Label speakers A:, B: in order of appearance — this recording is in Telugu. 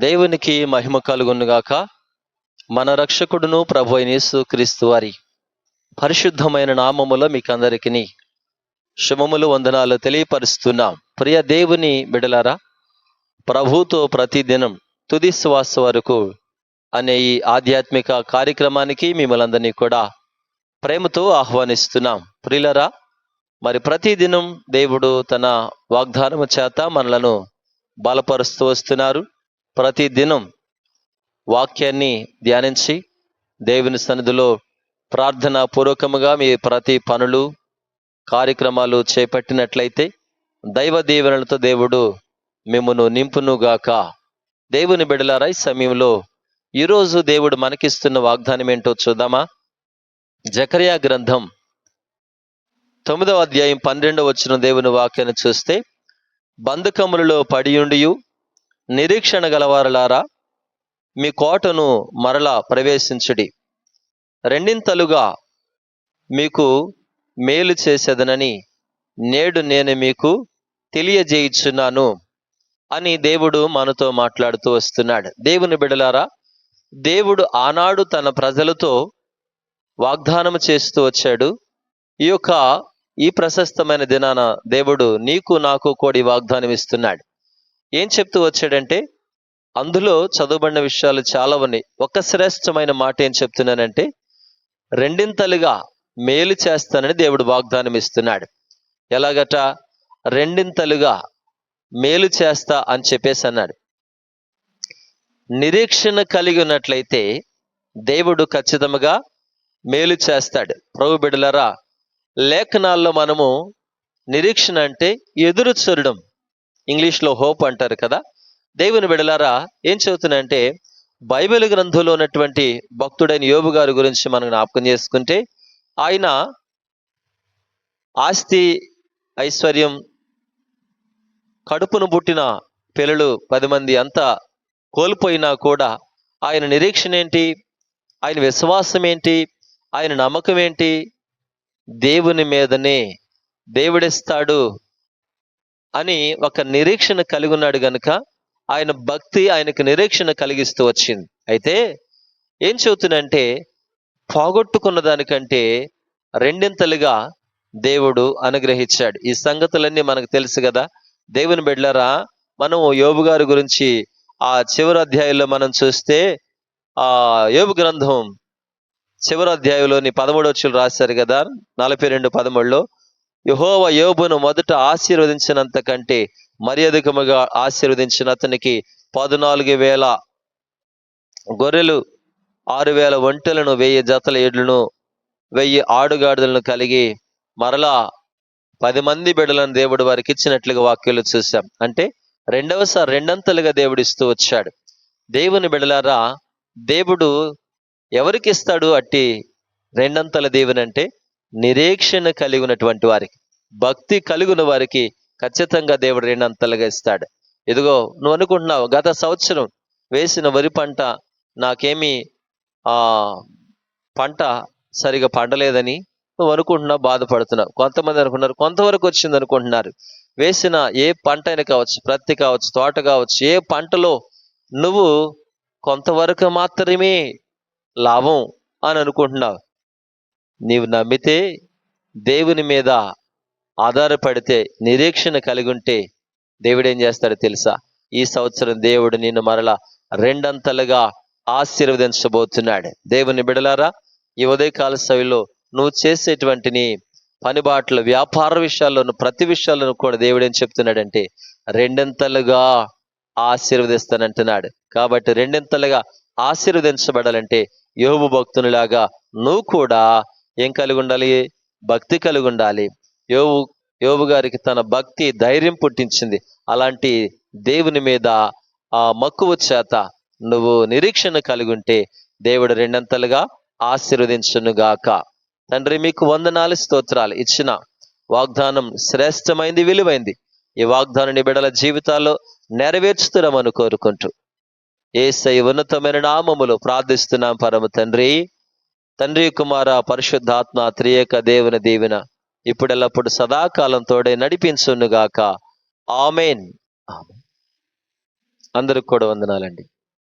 A: దేవునికి మహిమ కలుగునుగాక. మన రక్షకుడును ప్రభు యేసు క్రీస్తు వారి పరిశుద్ధమైన నామములో మీకందరికీ శుభములు వందనాలు తెలియపరుస్తున్నాం. ప్రియ దేవుని బిడలారా ప్రభుతో ప్రతిదినం తుది శ్వాస వరకు అనే ఈ ఆధ్యాత్మిక కార్యక్రమానికి మిమ్మల్ందరినీ కూడా ప్రేమతో ఆహ్వానిస్తున్నాం. ప్రియులరా మరి ప్రతిదినం దేవుడు తన వాగ్దానము చేత మనలను బలపరుస్తూ వస్తున్నారు. ప్రతిదినం వాక్యాన్ని ధ్యానించి దేవుని సన్నిధిలో ప్రార్థన పూర్వకముగా మీ ప్రతి పనులు కార్యక్రమాలు చేపట్టినట్లయితే దైవ దీవెనలతో దేవుడు మిమ్మను నింపునుగాక. దేవుని బిడలారా ఈ సమయంలో ఈరోజు దేవుడు మనకిస్తున్న వాగ్దానం ఏంటో చూద్దామా? జకరియా గ్రంథం తొమ్మిదవ అధ్యాయం పన్నెండవ వచ్చిన దేవుని వాక్యాన్ని చూస్తే బంధకములలో పడియుండియు నిరీక్షణ గలవారలారా మీ కోటను మరలా ప్రవేశించుడి. రెండింతలుగా మీకు మేలు చేసేదనని నేడు నేను మీకు తెలియజేయుచున్నాను అని దేవుడు మనతో మాట్లాడుతూ వస్తున్నాడు. దేవుని బిడలారా దేవుడు ఆనాడు తన ప్రజలతో వాగ్దానం చేస్తూ వచ్చాడు. ఈ యొక్క ఈ ప్రశస్తమైన దినాన దేవుడు నీకు నాకు కూడా వాగ్దానం ఇస్తున్నాడు ఏం చెప్తూ వచ్చాడంటే అందులో చదువుబడిన విషయాలు చాలా ఉన్నాయి. ఒక శ్రేష్టమైన మాట ఏం చెప్తున్నానంటే రెండింతలుగా మేలు చేస్తానని దేవుడు వాగ్దానం ఇస్తున్నాడు. ఎలాగట? రెండింతలుగా మేలు చేస్తా అని చెప్పేసి అన్నాడు. నిరీక్షణ కలిగి ఉన్నట్లయితే దేవుడు ఖచ్చితంగా మేలు చేస్తాడు. ప్రభు బిడలరా లేఖనాల్లో మనము నిరీక్షణ అంటే ఎదురు చూడడం. ఇంగ్లీష్లో హోప్ అంటారు కదా. దేవుని బిడలారా ఏం చెబుతున్నాయంటే బైబిల్ గ్రంథంలో ఉన్నటువంటి భక్తుడైన యోబు గారి గురించి మనం జ్ఞాపకం చేసుకుంటే ఆయన ఆస్తి ఐశ్వర్యం కడుపును పుట్టిన పిల్లలు పది మంది అంతా కోల్పోయినా కూడా ఆయన నిరీక్షణ ఏంటి? ఆయన విశ్వాసం ఏంటి? ఆయన నమ్మకం ఏంటి? దేవుని మీదనే దేవుడిస్తాడు అని ఒక నిరీక్షణ కలిగి ఉన్నాడు గనుక ఆయన భక్తి ఆయనకు నిరీక్షణ కలిగిస్తూ వచ్చింది. అయితే ఏం చెబుతున్నంటే పోగొట్టుకున్న దానికంటే రెండింతలుగా దేవుడు అనుగ్రహించాడు. ఈ సంగతులన్నీ మనకు తెలుసు కదా. దేవుని బిడ్లరా మనం యోబు గారి గురించి ఆ చివరి అధ్యాయంలో మనం చూస్తే ఆ యోబు గ్రంథం చివరి అధ్యాయంలోని పదమూడవచ్చులు రాశారు కదా నలభై రెండు పదమూడులో. యహోవ యోబును మొదట ఆశీర్వదించినంత కంటే మర్యాదకముగా ఆశీర్వదించిన అతనికి పద్నాలుగు వేల గొర్రెలు ఆరు వేల ఒంటెలను వెయ్యి జతల ఎడ్లను వెయ్యి ఆడుగాడులను కలిగి మరలా పది మంది బిడ్డలను దేవుడు వారికి ఇచ్చినట్లుగా వాక్యాలు చూశాం. అంటే రెండవసారి రెండంతలుగా దేవుడు ఇస్తూ వచ్చాడు. దేవుని బిడలారా దేవుడు ఎవరికి ఇస్తాడు అట్టి రెండంతల దేవుని అంటే నిరీక్షణ కలిగి ఉన్నటువంటి వారికి భక్తి కలిగిన వారికి ఖచ్చితంగా దేవుడు రెండంతలుగా ఇస్తాడు. ఇదిగో నువ్వు అనుకుంటున్నావు గత సంవత్సరం వేసిన వరి పంట నాకేమీ ఆ పంట సరిగా పండలేదని నువ్వు అనుకుంటున్నావు బాధపడుతున్నావు. కొంతమంది అనుకున్నారు కొంతవరకు వచ్చింది అనుకుంటున్నారు. వేసిన ఏ పంట అయినా కావచ్చు ప్రత్తి కావచ్చు తోట కావచ్చు ఏ పంటలో నువ్వు కొంతవరకు మాత్రమే లాభం అని అనుకుంటున్నావు. నీవు నమ్మితే దేవుని మీద ఆధారపడితే నిరీక్షణ కలిగి ఉంటే దేవుడు ఏం చేస్తాడో తెలుసా? ఈ సంవత్సరం దేవుడు నిన్ను మరలా రెండంతలుగా ఆశీర్వదించబోతున్నాడు. దేవుని బిడలారా ఈ ఉదయకాల సవిలో నువ్వు చేసేటువంటి నీ పనిబాట్లు వ్యాపార విషయాల్లోనూ ప్రతి విషయాల్లోనూ కూడా దేవుడు ఏం చెప్తున్నాడంటే రెండింతలుగా ఆశీర్వదిస్తానంటున్నాడు. కాబట్టి రెండింతలుగా ఆశీర్వదించబడాలంటే యోగు భక్తునిలాగా నువ్వు కూడా ఏం కలిగి ఉండాలి భక్తి కలిగి ఉండాలి యోబు యోబు గారికి తన భక్తి ధైర్యం పుట్టించింది. అలాంటి దేవుని మీద ఆ మక్కువ చేత నువ్వు నిరీక్షణ కలిగి ఉంటే దేవుడు రెండంతలుగా ఆశీర్వదించునుగాక. తండ్రి మీకు వందనాలు స్తోత్రాలు ఇచ్చిన వాగ్దానం శ్రేష్టమైంది విలువైంది. ఈ వాగ్దానాన్ని బిడల జీవితాల్లో నెరవేర్చుతున్నామని కోరుకుంటూ. ఏసై ఉన్నతమైన నామములు ప్రార్థిస్తున్నాం పరమ తండ్రి. తండ్రి కుమార పరిశుద్ధాత్మ త్రియేక దేవుని దీవెన ఇప్పుడెల్లప్పుడు సదాకాలం తోడే నడిపించునుగాక. ఆమెన్. ఆమెన్. అందరికి కూడా వందనాలండి.